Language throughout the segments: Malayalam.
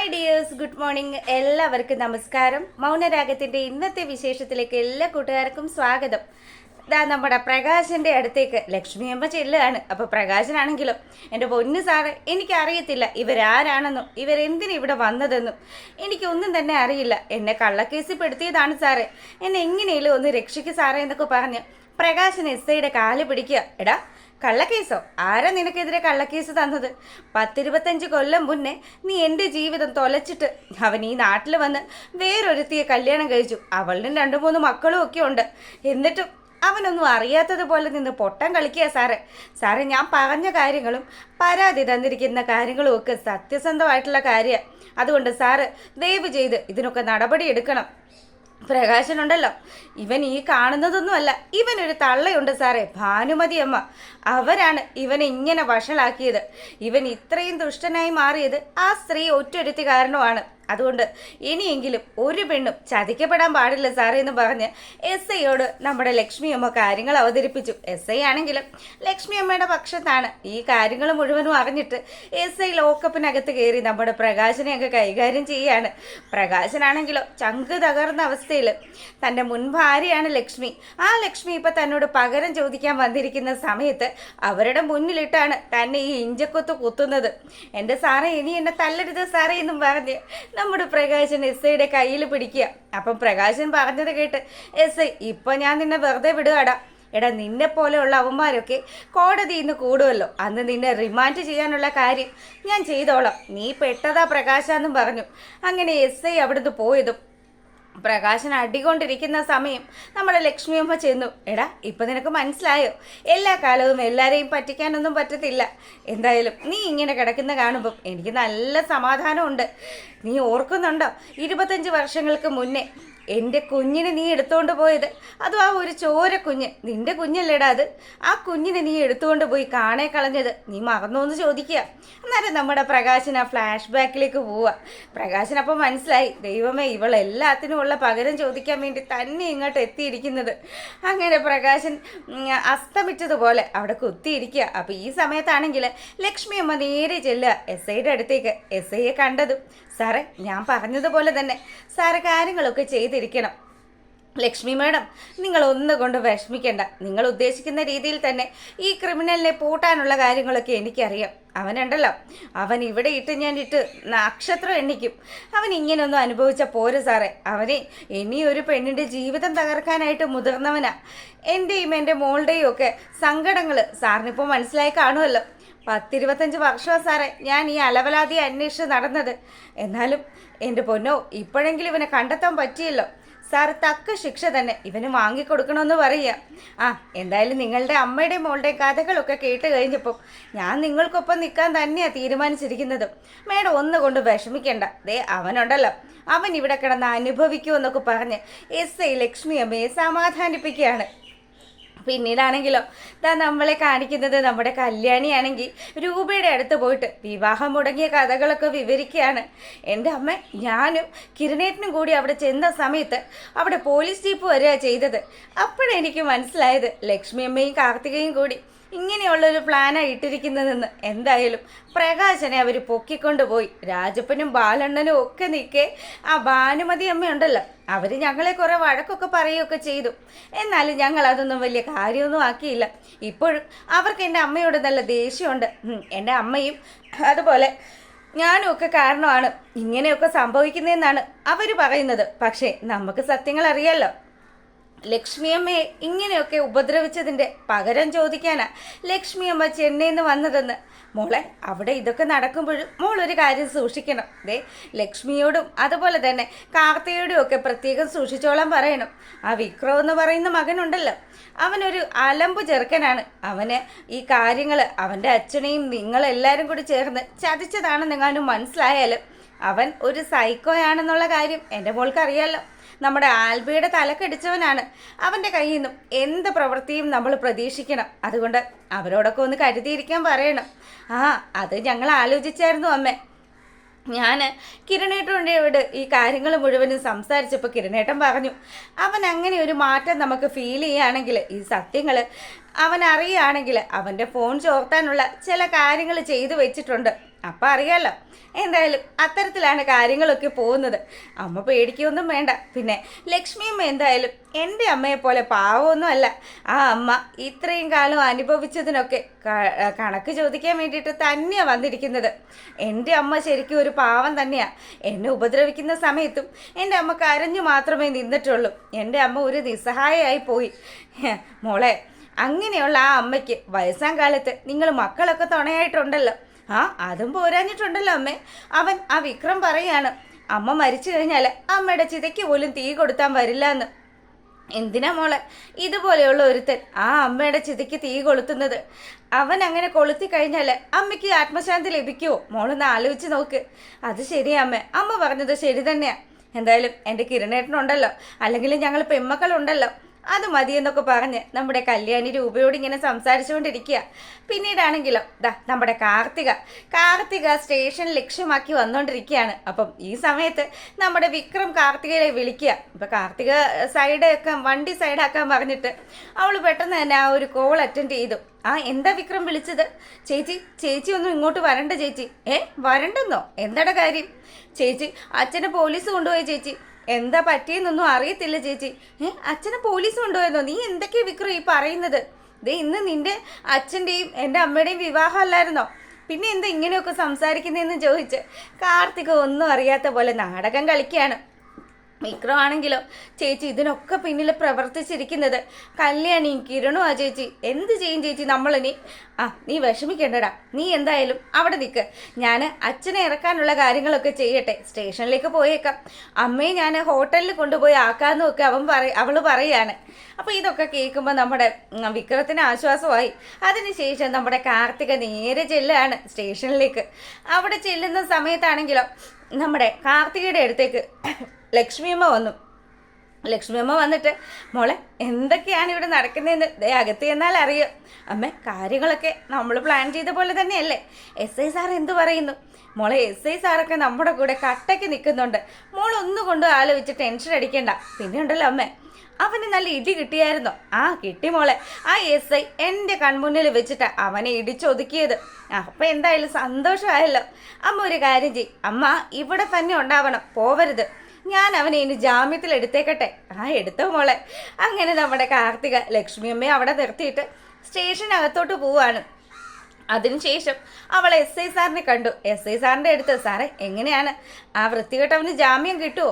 ഹായ് ഡിയേഴ്സ് ഗുഡ് മോർണിംഗ് എല്ലാവർക്കും നമസ്കാരം. മൗനരാഗത്തിന്റെ ഇന്നത്തെ വിശേഷത്തിലേക്ക് എല്ലാ കൂട്ടുകാർക്കും സ്വാഗതം. ഇതാ നമ്മുടെ പ്രകാശന്റെ അടുത്തേക്ക് ലക്ഷ്മി അമ്മ ചെല്ലുകയാണ്. അപ്പൊ പ്രകാശനാണെങ്കിലും എന്റെ പൊന്ന് സാറ് എനിക്കറിയത്തില്ല ഇവരാരാണെന്നും ഇവരെന്തിനു ഇവിടെ വന്നതെന്നും. എനിക്കൊന്നും തന്നെ അറിയില്ല. എന്നെ കള്ളക്കേസിൽ പെടുത്തിയതാണ് സാറേ. എന്നെ എങ്ങനെയും ഒന്ന് രക്ഷിക്കു സാറേ എന്നൊക്കെ പറഞ്ഞ് പ്രകാശൻ എസ് ഐയുടെ കാൽ പിടിക്കുക. എടാ കള്ളക്കേസോ? ആരാ നിനക്കെതിരെ കള്ളക്കേസ് തന്നത്? പത്തിരുപത്തഞ്ച് കൊല്ലം മുന്നേ നീ എന്റെ ജീവിതം തൊലച്ചിട്ട് അവൻ ഈ നാട്ടിൽ വന്ന് വേറൊരുത്തിയെ കല്യാണം കഴിച്ചു. അവളുടെ രണ്ടു മൂന്ന് മക്കളും ഒക്കെ ഉണ്ട്. എന്നിട്ടും അവനൊന്നും അറിയാത്തതുപോലെ നിന്ന് പൊട്ടം കളിക്കുക സാറെ. സാറേ ഞാൻ പറഞ്ഞ കാര്യങ്ങളും പരാതി തന്നിരിക്കുന്ന കാര്യങ്ങളും ഒക്കെ സത്യസന്ധമായിട്ടുള്ള കാര്യമാണ് അതുകൊണ്ട് സാറ് ദയവ് ചെയ്ത് ഇതിനൊക്കെ നടപടി എടുക്കണം. പ്രകാശനുണ്ടല്ലോ. ഇവൻ ഈ കാണുന്നതൊന്നുമല്ല. ഇവനൊരു തള്ളയുണ്ട് സാറേ. ഭാനുമതി അമ്മ. അവരാണ് ഇവനെ ഇങ്ങനെ വഷളാക്കിയത്. ഇവൻ ഇത്രയും ദുഷ്ടനായി മാറിയത് ആ സ്ത്രീ ഒറ്റൊരുത്തി കാരണമാണ്. അതുകൊണ്ട് ഇനിയെങ്കിലും ഒരു പെണ്ണും ചതിക്കപ്പെടാൻ പാടില്ല സാറേ എന്ന് പറഞ്ഞ് എസ് ഐയോട് നമ്മുടെ ലക്ഷ്മി അമ്മ കാര്യങ്ങൾ അവതരിപ്പിച്ചു. എസ് ഐ ആണെങ്കിലും ലക്ഷ്മി അമ്മയുടെ പക്ഷത്താണ്. ഈ കാര്യങ്ങൾ മുഴുവനും അറിഞ്ഞിട്ട് എസ് ഐ ലോക്കപ്പിനകത്ത് കയറി നമ്മുടെ പ്രകാശനെ അങ്ങ് കൈകാര്യം ചെയ്യാണ്. പ്രകാശനാണെങ്കിലോ ചങ്ക് തകർന്ന അവസ്ഥയിൽ തന്റെ മുൻ ഭാര്യയാണ് ലക്ഷ്മി. ആ ലക്ഷ്മി ഇപ്പം തന്നോട് പകരം ചോദിക്കാൻ വന്നിരിക്കുന്ന സമയത്ത് അവരുടെ മുന്നിലിട്ടാണ് തന്നെ ഈ ഇഞ്ചക്കൊത്ത് കുത്തുന്നത്. എന്റെ സാറേ ഇനി എന്നെ തല്ലരുത് സാറേ എന്നും പറഞ്ഞ് നമ്മുടെ പ്രകാശൻ എസ് ഐയുടെ കയ്യിൽ പിടിക്കുക. അപ്പം പ്രകാശൻ പറഞ്ഞത് കേട്ട് എസ് ഐ ഇപ്പൊ ഞാൻ നിന്നെ വെറുതെ വിടുകടാ. എടാ നിന്നെ പോലെയുള്ള അവന്മാരൊക്കെ കോടതിയിൽ നിന്ന് കൂടുമല്ലോ അന്ന് നിന്നെ റിമാൻഡ് ചെയ്യാനുള്ള കാര്യം ഞാൻ ചെയ്തോളാം. നീ പെട്ടതാ പ്രകാശാന്നും പറഞ്ഞു. അങ്ങനെ എസ് ഐ അവിടുന്ന് പോയതും പ്രകാശൻ അടികൊണ്ടിരിക്കുന്ന സമയം നമ്മുടെ ലക്ഷ്മിയമ്മ ചെന്നു. എടാ ഇപ്പം നിനക്ക് മനസ്സിലായോ? എല്ലാ കാലവും എല്ലാവരെയും പറ്റിക്കാനൊന്നും പറ്റത്തില്ല. എന്തായാലും നീ ഇങ്ങനെ കിടക്കുന്ന കാണുമ്പം എനിക്ക് നല്ല സമാധാനമുണ്ട്. നീ ഓർക്കുന്നുണ്ടോ? ഇരുപത്തഞ്ച് വർഷങ്ങൾക്ക് മുന്നേ എന്റെ കുഞ്ഞിനെ നീ എടുത്തുകൊണ്ട് പോയത്? അതും ആ ഒരു ചോര കുഞ്ഞ്? നിന്റെ കുഞ്ഞല്ലേടാ അത്. ആ കുഞ്ഞിനെ നീ എടുത്തുകൊണ്ട് പോയി കാണേ കളഞ്ഞത്. നീ മറന്നോ എന്ന് ചോദിക്കുക. അന്നേരം നമ്മുടെ പ്രകാശൻ ആ ഫ്ലാഷ് ബാക്കിലേക്ക് പോവുക പ്രകാശൻ അപ്പം മനസ്സിലായി ദൈവമേ ഇവൾ എല്ലാത്തിനും ഉള്ള പകരം ചോദിക്കാൻ വേണ്ടി തന്നെ ഇങ്ങോട്ട് എത്തിയിരിക്കുന്നത്. അങ്ങനെ പ്രകാശൻ അസ്തമിച്ചതുപോലെ അവിടെ കുത്തിയിരിക്കുക. അപ്പം ഈ സമയത്താണെങ്കിൽ ലക്ഷ്മി അമ്മ നേരെ ചെല്ലുക എസ് ഐയുടെ അടുത്തേക്ക്. എസ് ഐയെ കണ്ടതും സാറേ ഞാൻ പറഞ്ഞതുപോലെ തന്നെ. സാറ് കാര്യങ്ങളൊക്കെ ചെയ്തിരിക്കണം ലക്ഷ്മി മാഡം നിങ്ങൾ ഒന്നുകൊണ്ട് വിഷമിക്കേണ്ട. നിങ്ങൾ ഉദ്ദേശിക്കുന്ന രീതിയിൽ തന്നെ ഈ ക്രിമിനലിനെ പൂട്ടാനുള്ള കാര്യങ്ങളൊക്കെ എനിക്കറിയാം. അവനുണ്ടല്ലോ. അവൻ ഇവിടെ ഇട്ട് ഞാൻ ഇട്ട് നക്ഷത്രം എണ്ണിക്കും. അവൻ ഇങ്ങനെയൊന്നും അനുഭവിച്ച പോര് സാറേ. ഇനി ഒരു പെണ്ണിന്റെ ജീവിതം തകർക്കാനായിട്ട് മുതിർന്നവനാ. എന്റെയും എന്റെ മോളുടെയും ഒക്കെ സങ്കടങ്ങൾ സാറിനിപ്പോൾ മനസ്സിലായി കാണുമല്ലോ. പത്തിരുപത്തഞ്ച് വർഷമാണ് സാറേ ഞാൻ ഈ അലവലാതി അന്വേഷിച്ച് നടന്നത്. എന്നാലും എന്റെ പൊന്നോ ഇപ്പോഴെങ്കിലും ഇവനെ കണ്ടെത്താൻ പറ്റിയല്ലോ. സാർ തക്ക ശിക്ഷ തന്നെ. ഇവന് വാങ്ങിക്കൊടുക്കണമെന്ന് പറയുക ആ എന്തായാലും നിങ്ങളുടെ അമ്മയുടെയും മോളുടെയും കഥകളൊക്കെ കേട്ട് കഴിഞ്ഞപ്പോൾ ഞാൻ നിങ്ങൾക്കൊപ്പം നിൽക്കാൻ തന്നെയാണ് തീരുമാനിച്ചിരിക്കുന്നത്. മേഡം ഒന്നുകൊണ്ട് വിഷമിക്കേണ്ട. ദേ അവനുണ്ടല്ലോ. അവൻ ഇവിടെ കിടന്ന് അനുഭവിക്കൂ എന്നൊക്കെ പറഞ്ഞ് എസ് ഐ ലക്ഷ്മി അമ്മയെ സമാധാനിപ്പിക്കുകയാണ്. പിന്നീടാണെങ്കിലോ? ഇതാ നമ്മളെ കാണിക്കുന്നത് നമ്മുടെ കല്യാണിയാണെങ്കിൽ രൂപയുടെ അടുത്ത് പോയിട്ട് വിവാഹം മുടങ്ങിയ കഥകളൊക്കെ വിവരിക്കുകയാണ്. എന്റെ അമ്മ ഞാനും കിരണേട്ടനും കൂടി അവിടെ ചെന്ന സമയത്ത് അവിടെ പോലീസ് ജീപ്പ് വരിക ചെയ്തത്. അപ്പോഴെനിക്ക് മനസ്സിലായത് ലക്ഷ്മി അമ്മയും കാർത്തികയും കൂടി. ഇങ്ങനെയുള്ളൊരു പ്ലാനാണ് ഇട്ടിരിക്കുന്നതെന്ന് എന്തായാലും പ്രകാശനെ അവർ പൊക്കിക്കൊണ്ടുപോയി രാജപ്പനും ബാലണ്ണനും ഒക്കെ നിൽക്കെ ആ ഭാനുമതി അമ്മയുണ്ടല്ലോ അവർ ഞങ്ങളെ കുറേ വഴക്കൊക്കെ പറയുകയൊക്കെ ചെയ്തു. എന്നാലും ഞങ്ങൾ അതൊന്നും വലിയ കാര്യമൊന്നും ആക്കിയില്ല. ഇപ്പോഴും അവർക്ക് എന്റെ അമ്മയോട് നല്ല ദേഷ്യമുണ്ട്. എന്റെ അമ്മയും അതുപോലെ ഞാനും ഒക്കെ കാരണമാണ് ഇങ്ങനെയൊക്കെ സംഭവിക്കുന്നതെന്നാണ് അവർ പറയുന്നത്. പക്ഷേ നമുക്ക് സത്യങ്ങൾ അറിയാലോ. ലക്ഷ്മിയമ്മയെ ഇങ്ങനെയൊക്കെ ഉപദ്രവിച്ചതിന്റെ പകരം ചോദിക്കാനാ ലക്ഷ്മിയമ്മ ചെന്നൈയിൽ നിന്ന് വന്നതെന്ന്. മോളെ അവിടെ ഇതൊക്കെ നടക്കുമ്പോഴും മോൾ ഒരു കാര്യം സൂക്ഷിക്കണം. ദേ ലക്ഷ്മിയോടും അതുപോലെ തന്നെ കാർത്തിയോടും ഒക്കെ പ്രത്യേകം സൂക്ഷിച്ചോളാൻ പറയണം. ആ വിക്രം എന്ന് പറയുന്ന മകനുണ്ടല്ലോ. അവനൊരു അലമ്പ് ചെറുക്കനാണ്. അവന് ഈ കാര്യങ്ങൾ അവന്റെ അച്ഛനെയും നിങ്ങളെല്ലാവരും കൂടി ചേർന്ന് ചതിച്ചതാണെന്നെങ്ങാനും മനസ്സിലായാലും അവൻ ഒരു സൈക്കോയാണെന്നുള്ള കാര്യം എന്റെ മോൾക്ക് അറിയാമല്ലോ നമ്മുടെ ആൽബിയുടെ തലക്കടിച്ചവനാണ്. അവന്റെ കയ്യിൽ നിന്നും എന്ത് പ്രവൃത്തിയും നമ്മൾ പ്രതീക്ഷിക്കണം. അതുകൊണ്ട് അവരോടൊക്കെ ഒന്ന് കരുതിയിരിക്കാൻ പറയണം. ആ അത് ഞങ്ങൾ ആലോചിച്ചായിരുന്നു അമ്മേ. ഞാൻ കിരണേട്ടനോട് ഈ കാര്യങ്ങൾ മുഴുവനും സംസാരിച്ചപ്പോൾ കിരണേട്ടൻ പറഞ്ഞു അവൻ അങ്ങനെ ഒരു മാറ്റം നമുക്ക് ഫീൽ ചെയ്യുകയാണെങ്കിൽ ഈ സത്യങ്ങൾ അവൻ അറിയുകയാണെങ്കിൽ അവന്റെ ഫോൺ ചോർത്താനുള്ള ചില കാര്യങ്ങൾ ചെയ്തു വെച്ചിട്ടുണ്ട്. അപ്പം അറിയാലോ എന്തായാലും അത്തരത്തിലാണ് കാര്യങ്ങളൊക്കെ പോകുന്നത്. അമ്മ പേടിക്കൊന്നും വേണ്ട. പിന്നെ ലക്ഷ്മിയും എന്തായാലും എന്റെ അമ്മയെ പോലെ പാവമൊന്നുമല്ല. ആ അമ്മ ഇത്രയും കാലം അനുഭവിച്ചതിനൊക്കെ കണക്ക് ചോദിക്കാൻ വേണ്ടിയിട്ട് തന്നെയാണ് വന്നിരിക്കുന്നത്. എന്റെ അമ്മ ശരിക്കും ഒരു പാവം തന്നെയാണ് എന്നെ ഉപദ്രവിക്കുന്ന സമയത്തും എന്റെ അമ്മ കരഞ്ഞു മാത്രമേ നിന്നിട്ടുള്ളൂ. എന്റെ അമ്മ ഒരു നിസ്സഹായയായി പോയി. മോളെ അങ്ങനെയുള്ള ആ അമ്മയ്ക്ക് വയസ്സാം കാലത്ത് നിങ്ങൾ മക്കളൊക്കെ തുണയായിട്ടുണ്ടല്ലോ. ആ അതും പോരാഞ്ഞിട്ടുണ്ടല്ലോ അമ്മേ. അവൻ ആ വിക്രം പറയാണ് അമ്മ മരിച്ചു കഴിഞ്ഞാൽ അമ്മയുടെ ചിതയ്ക്ക് പോലും തീ കൊടുത്താൻ വരില്ല എന്ന് എന്തിനാ മോളെ? ഇതുപോലെയുള്ള ഒരുത്തൻ ആ അമ്മയുടെ ചിതയ്ക്ക് തീ കൊളുത്തുന്നത്. അവൻ അങ്ങനെ കൊളുത്തി കഴിഞ്ഞാൽ അമ്മയ്ക്ക് ആത്മശാന്തി ലഭിക്കുമോ മോളൊന്ന് ആലോചിച്ച് നോക്ക്. അത് ശരിയാ അമ്മ. അമ്മ പറഞ്ഞത് ശരി തന്നെയാ. എന്തായാലും എന്റെ കിരണേട്ടനുണ്ടല്ലോ. അല്ലെങ്കിൽ ഞങ്ങൾ പെമ്മക്കളുണ്ടല്ലോ അത് മതി എന്നൊക്കെ പറഞ്ഞ് നമ്മുടെ കല്യാണി രൂപയോട് ഇങ്ങനെ സംസാരിച്ചുകൊണ്ടിരിക്കുക. പിന്നീടാണെങ്കിലും ദാ നമ്മുടെ കാർത്തിക. കാർത്തിക സ്റ്റേഷൻ ലക്ഷ്യമാക്കി വന്നുകൊണ്ടിരിക്കുകയാണ് അപ്പം ഈ സമയത്ത് നമ്മുടെ വിക്രം കാർത്തികയെ വിളിക്കുക. ഇപ്പം കാർത്തിക സൈഡ് ഒക്കെ വണ്ടി സൈഡാക്കാൻ പറഞ്ഞിട്ട് അവൾ പെട്ടെന്ന് തന്നെ ആ ഒരു കോൾ അറ്റൻഡ് ചെയ്തു. ആ എന്താ വിക്രം വിളിച്ചത്? ചേച്ചി ചേച്ചി ഒന്നും ഇങ്ങോട്ട് വരണ്ട ചേച്ചി. ഏ വരണ്ടെന്നോ? എന്താടെ കാര്യം? ചേച്ചി അച്ഛനെ പോലീസ് കൊണ്ടുപോയി ചേച്ചി. എന്താ പറ്റിയെന്നൊന്നും അറിയത്തില്ല ചേച്ചി. അച്ഛനെ പോലീസ് കൊണ്ടുപോയെന്നോ നീ എന്തൊക്കെയാ വിക്രം ഈ പറയുന്നത്? ദേ ഇന്ന് നിന്റെ അച്ഛന്റെയും എന്റെ അമ്മയുടെയും വിവാഹം അല്ലായിരുന്നോ പിന്നെ എന്താ ഇങ്ങനെയൊക്കെ സംസാരിക്കുന്നതെന്ന് ചോദിച്ച് കാർത്തിക ഒന്നും അറിയാത്ത പോലെ നാടകം കളിക്കുകയാണ്. വിക്രം ആണെങ്കിലോ ചേച്ചി ഇതിനൊക്കെ പിന്നിൽ പ്രവർത്തിച്ചിരിക്കുന്നത് കല്യാണിയും കിരണും ആ ചേച്ചി. എന്ത് ചെയ്യും ചേച്ചി നമ്മളിനി ആ നീ വിഷമിക്കേണ്ടടാ. നീ എന്തായാലും അവിടെ നിൽക്ക് ഞാൻ അച്ഛനെ ഇറക്കാനുള്ള കാര്യങ്ങളൊക്കെ ചെയ്യട്ടെ. സ്റ്റേഷനിലേക്ക് പോയേക്കാം. അമ്മയെ ഞാൻ ഹോട്ടലിൽ കൊണ്ടുപോയി ആക്കാമെന്നൊക്കെ അവൻ പറ അവൾ പറയാണ്. അപ്പോൾ ഇതൊക്കെ കേൾക്കുമ്പോൾ നമ്മുടെ വിക്രത്തിന് ആശ്വാസമായി. അതിനുശേഷം നമ്മുടെ കാർത്തിക നേരെ ചെല്ലുകയാണ് സ്റ്റേഷനിലേക്ക്. അവിടെ ചെല്ലുന്ന സമയത്താണെങ്കിലോ നമ്മുടെ കാർത്തികയുടെ അടുത്തേക്ക് ലക്ഷ്മിയമ്മ വന്നു. ലക്ഷ്മിയമ്മ വന്നിട്ട് മോളെ എന്തൊക്കെയാണ് ഇവിടെ നടക്കുന്നതെന്ന് ദേ അകത്ത് ചെന്നാൽ അറിയാം? അമ്മ കാര്യങ്ങളൊക്കെ നമ്മൾ പ്ലാൻ ചെയ്ത പോലെ തന്നെയല്ലേ? എസ് ഐ സാർ എന്ത് പറയുന്നു? മോളെ എസ് ഐ സാറൊക്കെ നമ്മുടെ കൂടെ കട്ടയ്ക്ക് നിൽക്കുന്നുണ്ട്. മോൾ ഒന്നുകൊണ്ട് ആലോചിച്ച് ടെൻഷൻ അടിക്കണ്ട. പിന്നെ ഉണ്ടല്ലോ അമ്മ അവന് നല്ല ഇടി കിട്ടിയായിരുന്നോ? ആ കിട്ടി മോളെ. ആ എസ് ഐ എന്റെ കൺമുന്നിൽ വെച്ചിട്ട് അവനെ ഇടിച്ചൊതുക്കിയത്. അപ്പം എന്തായാലും സന്തോഷമായല്ലോ. അമ്മ ഒരു കാര്യം ചെയ് അമ്മ ഇവിടെ തന്നെ ഉണ്ടാവണം. പോവരുത്. ഞാൻ അവനെ ഇനി ജാമ്യത്തിൽ എടുത്തേക്കട്ടെ. ആ എടുത്തോ മോളെ. അങ്ങനെ നമ്മുടെ കാർത്തിക ലക്ഷ്മി ലക്ഷ്മിയമ്മയെ അവിടെ നിർത്തിയിട്ട് സ്റ്റേഷനകത്തോട്ട് പോവാണ്. അതിനുശേഷം അവൾ എസ് ഐ സാറിനെ കണ്ടു. എസ് ഐ സാറിന്റെ അടുത്ത് സാറേ എങ്ങനെയാണ്? ആ വൃത്തികെട്ടവന് ജാമ്യം കിട്ടുമോ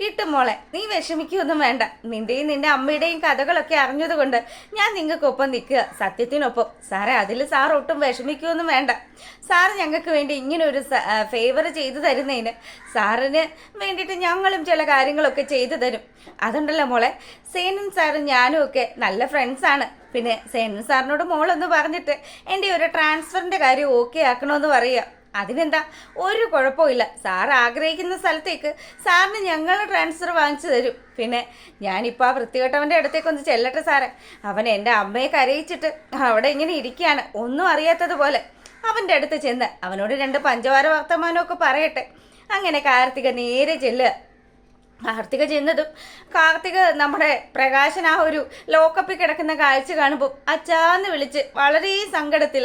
കിട്ടും മോളെ. നീ വിഷമിക്കൊന്നും വേണ്ട. നിന്റെയും നിന്റെ അമ്മയുടെയും കഥകളൊക്കെ അറിഞ്ഞതുകൊണ്ട് ഞാൻ നിങ്ങൾക്കൊപ്പം നിൽക്കുക. സത്യത്തിനൊപ്പം. സാറേ അതിൽ സാർ ഒട്ടും വിഷമിക്കൊന്നും വേണ്ട. സാർ ഞങ്ങൾക്ക് വേണ്ടി ഇങ്ങനെ ഒരു ഫേവർ ചെയ്തു തരുന്നതിന് സാറിന് വേണ്ടിയിട്ട് ഞങ്ങളും ചില കാര്യങ്ങളൊക്കെ ചെയ്തു തരും. അതുണ്ടല്ലോ മോളെ. സേനൻ സാറും ഞാനും ഒക്കെ നല്ല ഫ്രണ്ട്സാണ് പിന്നെ സേനൻ സാറിനോട് മോളൊന്ന് പറഞ്ഞിട്ട് എന്റെ ഒരു ട്രാൻസ്ഫറിന്റെ കാര്യം ഓക്കെ ആക്കണമെന്ന് പറയുക. അതിനെന്താ? ഒരു കുഴപ്പമില്ല സാർ ആഗ്രഹിക്കുന്ന സ്ഥലത്തേക്ക് സാറിന് ഞങ്ങൾ ട്രാൻസ്ഫർ വാങ്ങിച്ചു തരും. പിന്നെ ഞാനിപ്പോൾ ആ വൃത്തികെട്ടവന്റെ അടുത്തേക്ക് ഒന്ന് ചെല്ലട്ടെ സാറേ. അവൻ എന്റെ അമ്മയെ കരയിച്ചിട്ട് അവിടെ ഇങ്ങനെ ഇരിക്കുകയാണ്. ഒന്നും അറിയാത്തതുപോലെ അവന്റെ അടുത്ത് ചെന്ന് അവനോട് രണ്ട് പഞ്ചവാര വർത്തമാനമൊക്കെ പറയട്ടെ. അങ്ങനെ കാർത്തിക നേരെ ചെല്ലുക. കാർത്തിക ചെന്നതും കാർത്തിക നമ്മുടെ പ്രകാശൻ ആ ഒരു ലോക്കപ്പിൽ കിടക്കുന്ന കാഴ്ച കാണുമ്പോൾ അച്ചാന്ന് വിളിച്ച് വളരെ സങ്കടത്തിൽ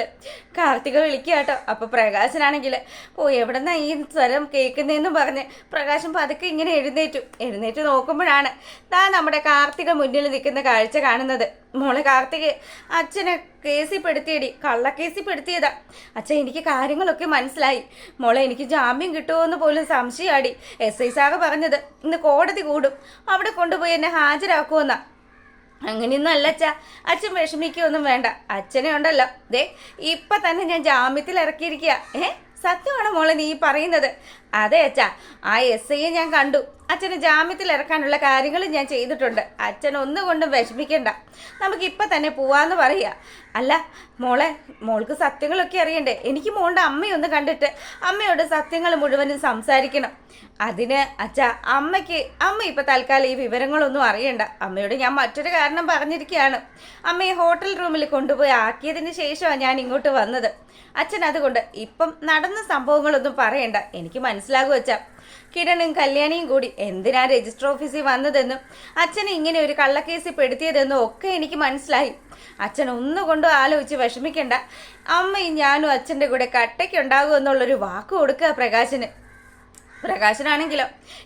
കാർത്തിക വിളിക്കുക കേട്ടോ. അപ്പോൾ പ്രകാശനാണെങ്കിൽ ഓ എവിടെന്നാ ഈ സ്വരം കേൾക്കുന്നതെന്ന് പറഞ്ഞ് പ്രകാശൻ പതുക്കെ ഇങ്ങനെ എഴുന്നേറ്റു. എഴുന്നേറ്റ് നോക്കുമ്പോഴാണ് താ നമ്മുടെ കാർത്തിക മുന്നിൽ നിൽക്കുന്ന കാഴ്ച കാണുന്നത്. മോളെ കാർത്തിക അച്ഛനെ കേസിൽ പെടുത്തിയടി കള്ളക്കേസിൽ പെടുത്തിയതാ അച്ഛൻ എനിക്ക് കാര്യങ്ങളൊക്കെ മനസ്സിലായി. മോളെ എനിക്ക് ജാമ്യം കിട്ടുമോ പോലും സംശയമാടി എസ് ഐ സാറ് പറഞ്ഞത് ഇന്ന് കോടതി കൂടും. അവിടെ കൊണ്ടുപോയി എന്നെ ഹാജരാക്കുമെന്നാ അങ്ങനെയൊന്നും അല്ല അച്ഛ അച്ഛൻ വിഷമിക്കുകയൊന്നും വേണ്ട. അച്ഛനെ ഉണ്ടല്ലോ. ദേ ഇപ്പൊ തന്നെ ഞാൻ ജാമ്യത്തിൽ ഇറക്കിയിരിക്കുക ഏ? സത്യമാണോ മോളെ നീ പറയുന്നത്? അതെ അച്ഛാ ആ എസ് ഐയെ ഞാൻ കണ്ടു. അച്ഛന് ജാമ്യത്തിൽ ഇറക്കാനുള്ള കാര്യങ്ങൾ ഞാൻ ചെയ്തിട്ടുണ്ട്. അച്ഛൻ ഒന്നുകൊണ്ടും വിഷമിക്കണ്ട. നമുക്ക് ഇപ്പം തന്നെ പോവാന്ന് പറയുക അല്ല മോളെ മോൾക്ക് സത്യങ്ങളൊക്കെ അറിയണ്ടേ? എനിക്ക് മോളുടെ അമ്മയൊന്ന് കണ്ടിട്ട് അമ്മയോട് സത്യങ്ങൾ മുഴുവനും സംസാരിക്കണം. അതിന് അച്ഛ അമ്മയ്ക്ക് അമ്മ ഇപ്പൊ തൽക്കാലം ഈ വിവരങ്ങളൊന്നും അറിയണ്ട. അമ്മയോട് ഞാൻ മറ്റൊരു കാരണം പറഞ്ഞിരിക്കുകയാണ്. അമ്മയെ ഹോട്ടൽ റൂമിൽ കൊണ്ടുപോയി ആക്കിയതിന് ശേഷമാണ് ഞാൻ ഇങ്ങോട്ട് വന്നത്. അച്ഛൻ അതുകൊണ്ട് ഇപ്പം നടന്ന സംഭവങ്ങളൊന്നും പറയണ്ട. എനിക്ക് മനസ്സിലാകും അച്ഛാ. കിരണും കല്യാണിയും കൂടി. എന്തിനാ രജിസ്റ്റർ ഓഫീസിൽ വന്നതെന്നും അച്ഛനെ ഇങ്ങനെ ഒരു കള്ളക്കേസിൽ പെടുത്തിയതെന്നും ഒക്കെ എനിക്ക് മനസ്സിലായി. അച്ഛൻ ഒന്നുകൊണ്ടും ആലോചിച്ച് വിഷമിക്കണ്ട. അമ്മയും ഞാനും അച്ഛന്റെ കൂടെ കട്ടയ്ക്കുണ്ടാകും എന്നുള്ളൊരു വാക്ക് കൊടുക്കുക പ്രകാശന്. പ്രകാശനാണെങ്കിലോ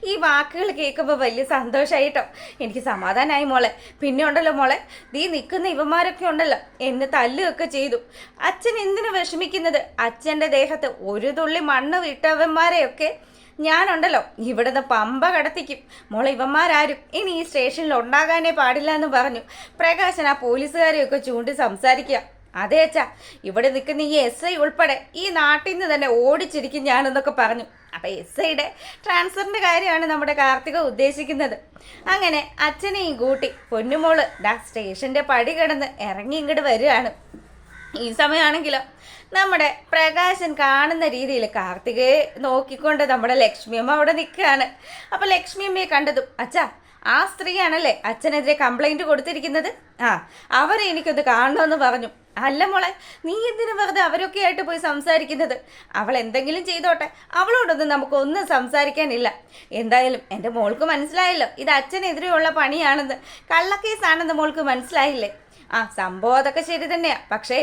ഈ വാക്കുകൾ കേൾക്കുമ്പോൾ വലിയ സന്തോഷമായിട്ടോ എനിക്ക് സമാധാനമായി മോളെ. പിന്നെ ഉണ്ടല്ലോ മോളെ നീ നിൽക്കുന്ന ഇവന്മാരൊക്കെ ഉണ്ടല്ലോ എന്നെ തല്ലുകയൊക്കെ ചെയ്തു. അച്ഛൻ എന്തിനു വിഷമിക്കുന്നത്? അച്ഛന്റെ ദേഹത്ത് ഒരു തുള്ളി മണ്ണ് വിട്ടവന്മാരെയൊക്കെ ഞാനുണ്ടല്ലോ. ഇവിടുന്ന് പമ്പ കടത്തിക്കും. മോളെ ഇവന്മാരാരും ഇനി ഈ സ്റ്റേഷനിൽ ഉണ്ടാകാനേ പാടില്ല എന്ന് പറഞ്ഞു. പ്രകാശൻ ആ പോലീസുകാരെയൊക്കെ ചൂണ്ടി സംസാരിക്കുക. അതേ അച്ഛാ ഇവിടെ നിൽക്കുന്ന ഈ എസ് ഐ ഉൾപ്പെടെ ഈ നാട്ടിൽ നിന്ന് തന്നെ ഓടിച്ചിരിക്കും ഞാനെന്നൊക്കെ പറഞ്ഞു. അപ്പം എസ് ഐയുടെ ട്രാൻസ്ഫറിന്റെ കാര്യമാണ് നമ്മുടെ കാർത്തിക ഉദ്ദേശിക്കുന്നത്. അങ്ങനെ അച്ഛനെയും കൂട്ടി പൊന്നുമോൾ ഡാ സ്റ്റേഷന്റെ പടി കിടന്ന് ഇറങ്ങി ഇങ്ങോട്ട് വരികയാണ്. ഈ സമയമാണെങ്കിലോ നമ്മുടെ പ്രകാശൻ കാണുന്ന രീതിയിൽ കാർത്തികയെ നോക്കിക്കൊണ്ട് നമ്മുടെ ലക്ഷ്മിയമ്മ അവിടെ നിൽക്കുകയാണ്. അപ്പോൾ ലക്ഷ്മിയമ്മയെ കണ്ടതും അച്ഛാ ആ സ്ത്രീയാണല്ലേ അച്ഛനെതിരെ കംപ്ലൈന്റ് കൊടുത്തിരിക്കുന്നത്? ആ അവരെ എനിക്കൊന്ന് കാണണമെന്ന് പറഞ്ഞു. അല്ല മോളെ നീ എന്തിനു വെറുതെ അവരൊക്കെ ആയിട്ട് പോയി സംസാരിക്കുന്നത്? അവൾ എന്തെങ്കിലും ചെയ്തോട്ടെ അവളോടൊന്നും നമുക്കൊന്നും സംസാരിക്കാനില്ല. എന്തായാലും എന്റെ മോൾക്ക് മനസ്സിലായല്ലോ ഇത് അച്ഛനെതിരെയുള്ള പണിയാണെന്ന്. കള്ളക്കേസാണെന്ന് മോൾക്ക് മനസ്സിലായില്ലേ? ആ സംഭവം അതൊക്കെ ശരി തന്നെയാ. പക്ഷേ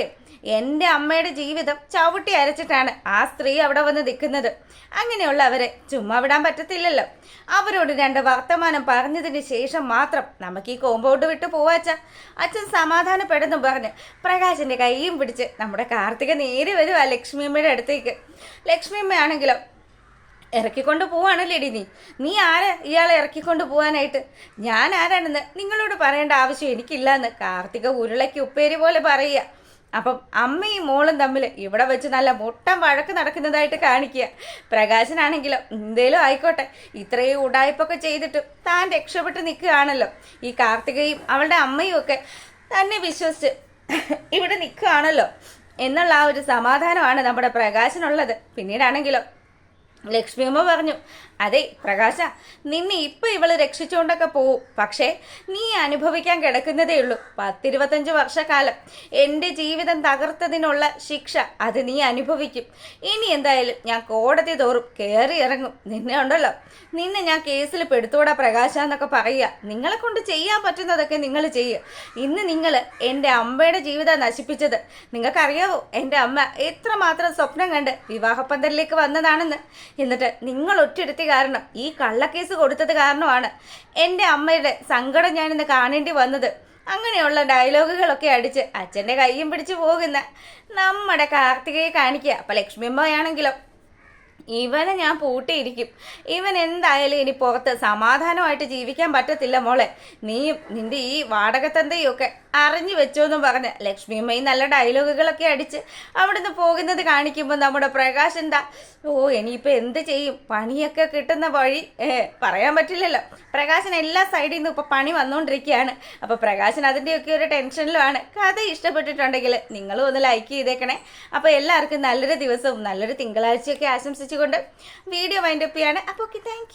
എന്റെ അമ്മയുടെ ജീവിതം ചവിട്ടി അരച്ചിട്ടാണ് ആ സ്ത്രീ അവിടെ വന്ന് നിൽക്കുന്നത്. അങ്ങനെയുള്ളവരെ ചുമ്മാ വിടാൻ പറ്റത്തില്ലല്ലോ. അവരോട് രണ്ട് വർത്തമാനം പറഞ്ഞതിന് ശേഷം മാത്രം നമുക്ക് ഈ കോമ്പൗണ്ട് വിട്ട് പോവാച്ച അച്ഛൻ സമാധാനപ്പെടുന്നു പറഞ്ഞ് പ്രകാശിന്റെ കൈയും പിടിച്ച് നമ്മുടെ കാർത്തിക നേരെ വരുവാ ലക്ഷ്മിയമ്മയുടെ അടുത്തേക്ക്. ലക്ഷ്മിയമ്മയാണെങ്കിലോ ഇറക്കിക്കൊണ്ട് പോവാണ് ലേഡി നീ നീ ആരാ ഇയാളെ ഇറക്കിക്കൊണ്ട് പോവാനായിട്ട്? ഞാൻ ആരാണെന്ന് നിങ്ങളോട് പറയേണ്ട ആവശ്യം എനിക്കില്ല എന്ന് കാർത്തിക ഉരുളയ്ക്ക് ഉപ്പേരി പോലെ പറയുക. അപ്പം അമ്മയും മോളും തമ്മിൽ ഇവിടെ വെച്ച് നല്ല മുട്ടം വഴക്ക് നടക്കുന്നതായിട്ട് കാണിക്കുക. പ്രകാശനാണെങ്കിലോ എന്തേലും ആയിക്കോട്ടെ ഇത്രയും ഉടായ്പൊക്കെ ചെയ്തിട്ട് താൻ രക്ഷപ്പെട്ട് നിൽക്കുകയാണല്ലോ. ഈ കാർത്തികയും അവളുടെ അമ്മയും ഒക്കെ തന്നെ വിശ്വസിച്ച് ഇവിടെ നിൽക്കുകയാണല്ലോ. എന്നുള്ള ആ ഒരു സമാധാനമാണ് നമ്മുടെ പ്രകാശനുള്ളത്. പിന്നീടാണെങ്കിലോ ലക്ഷ്മിയമ്മ പറഞ്ഞു അതെ പ്രകാശ നിന്നെ ഇപ്പൊ ഇവൾ രക്ഷിച്ചുകൊണ്ടൊക്കെ പോവും. പക്ഷേ നീ അനുഭവിക്കാൻ കിടക്കുന്നതേ ഉള്ളൂ. പത്തിരുപത്തഞ്ച് വർഷക്കാലം എന്റെ ജീവിതം തകർത്തതിനുള്ള ശിക്ഷ അത് നീ അനുഭവിക്കും. ഇനി എന്തായാലും ഞാൻ കോടതി തോറും കയറി ഇറങ്ങും. നിന്നെ ഉണ്ടല്ലോ. നിന്നെ ഞാൻ കേസിൽ പെടുത്തൂടാ പ്രകാശ എന്നൊക്കെ പറയുക. നിങ്ങളെ കൊണ്ട് ചെയ്യാൻ പറ്റുന്നതൊക്കെ നിങ്ങൾ ചെയ്യുക ഇന്ന് നിങ്ങൾ എന്റെ അമ്മയുടെ ജീവിതം നശിപ്പിച്ചത്. നിങ്ങൾക്കറിയാവോ എന്റെ അമ്മ എത്രമാത്രം സ്വപ്നം കണ്ട് വിവാഹപ്പന്തലിലേക്ക് വന്നതാണെന്ന്? എന്നിട്ട് നിങ്ങൾ ഒറ്റയെടുത്തി കാരണം ഈ കള്ളക്കേസ് കൊടുത്തത് കാരണമാണ്. എന്റെ അമ്മയുടെ സങ്കടം ഞാനിന്ന് കാണേണ്ടി വന്നത്. അങ്ങനെയുള്ള ഡയലോഗുകളൊക്കെ അടിച്ച് അച്ഛന്റെ കൈയും പിടിച്ച് പോകുന്ന നമ്മുടെ കാർത്തികയെ കാണിക്കുക. അപ്പം ലക്ഷ്മിയമ്മയാണെങ്കിലോ? ഇവനെ ഞാൻ പൂട്ടിയിരിക്കും. ഇവൻ എന്തായാലും ഇനി പുറത്ത് സമാധാനമായിട്ട് ജീവിക്കാൻ പറ്റത്തില്ല മോളെ. നീയും നിന്റെ ഈ വാടകത്തന്തയും ഒക്കെ അറിഞ്ഞു വെച്ചോന്നും പറഞ്ഞ് ലക്ഷ്മിയമ്മയും നല്ല ഡയലോഗുകളൊക്കെ അടിച്ച് അവിടുന്ന് പോകുന്നത് കാണിക്കുമ്പോൾ നമ്മുടെ പ്രകാശ് എന്താ ഓ ഇനിയിപ്പോൾ എന്ത് ചെയ്യും? പണിയൊക്കെ കിട്ടുന്ന വഴി പറയാൻ പറ്റില്ലല്ലോ. പ്രകാശൻ എല്ലാ സൈഡിൽ നിന്നും ഇപ്പോൾ പണി വന്നുകൊണ്ടിരിക്കുകയാണ് അപ്പോൾ പ്രകാശൻ അതിന്റെയൊക്കെ ഒരു ടെൻഷനിലുമാണ്. കഥ ഇഷ്ടപ്പെട്ടിട്ടുണ്ടെങ്കിൽ നിങ്ങളും ഒന്ന് ലൈക്ക് ചെയ്തേക്കണേ. അപ്പോൾ എല്ലാവർക്കും നല്ലൊരു ദിവസവും നല്ലൊരു തിങ്കളാഴ്ചയൊക്കെ ആശംസിച്ചുകൊണ്ട് വീഡിയോ വൈൻഡപ്പ് ചെയ്യാണ്. അപ്പോൾ ഓക്കെ താങ്ക്